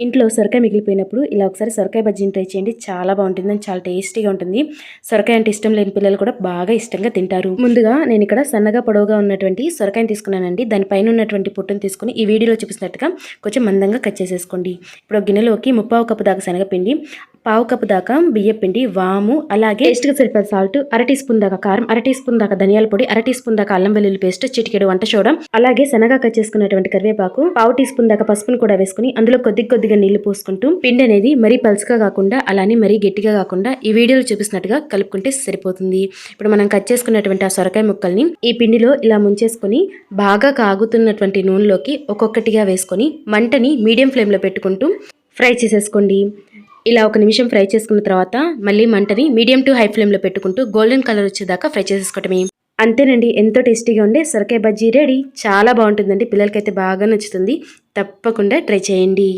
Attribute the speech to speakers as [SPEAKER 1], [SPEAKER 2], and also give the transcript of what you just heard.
[SPEAKER 1] ఇంట్లో సొరకాయ మిగిలిపోయినప్పుడు ఇలా ఒకసారి సొరకాయ బజ్జీని ట్రై చేయండి. చాలా బాగుంటుంది అండ్ చాలా టేస్టీగా ఉంటుంది. సొరకాయ అంటే ఇష్టం లేని పిల్లలు కూడా బాగా ఇష్టంగా తింటారు. ముందుగా నేను ఇక్కడ సన్నగా పొడవుగా ఉన్నటువంటి సొరకాయని తీసుకున్నానండి. దానిపైన ఉన్నటువంటి పొట్టును తీసుకుని ఈ వీడియోలో చూపిస్తున్నట్టుగా కొంచెం మందంగా కట్ చేసేసుకోండి. ఇప్పుడు గిన్నెలోకి ముప్పావు కప్పు దాకా శనగపిండి పావు కప్పు దాకా బియ్యం పిండి వాము అలాగే టేస్ట్గా సరిపడ సాల్ట్ అర టీ స్పూన్ దాకా కారం అర టీ స్పూన్ దాకా ధనియాల పొడి అర టీ స్పూన్ దాకా అల్లం వెల్లుల్లి పేస్ట్ చిటికెడు వంట చూడడం అలాగే శనగా కట్ చేసుకున్నటువంటి కరివేపాకు పావు టీ స్పూన్ దాకా పసుపును కూడా వేసుకుని అందులో కొద్ది కొద్దిగా నీళ్ళు పోసుకుంటూ పిండి అనేది మరీ పలుసుగా కాకుండా అలానే మరీ గట్టిగా కాకుండా ఈ వీడియోలో చూపిస్తున్నట్టుగా కలుపుకుంటే సరిపోతుంది. ఇప్పుడు మనం కట్ చేసుకున్నటువంటి ఆ సొరకాయ ముక్కల్ని ఈ పిండిలో ఇలా ముంచేసుకొని బాగా కాగుతున్నటువంటి నూనెలోకి ఒక్కొక్కటిగా వేసుకొని మంటని మీడియం ఫ్లేమ్లో పెట్టుకుంటూ ఫ్రై చేసేసుకోండి. ఇలా ఒక నిమిషం ఫ్రై చేసుకున్న తర్వాత మళ్ళీ మంటని మీడియం టు హై ఫ్లేమ్లో పెట్టుకుంటూ గోల్డెన్ కలర్ వచ్చేదాకా ఫ్రై చేసేసుకోవటమే. అంతేనండి ఎంతో టేస్టీగా ఉండే సొరకాయ బజ్జీ రెడీ. చాలా బాగుంటుందండి పిల్లలకైతే బాగా నచ్చుతుంది. తప్పకుండా ట్రై చేయండి.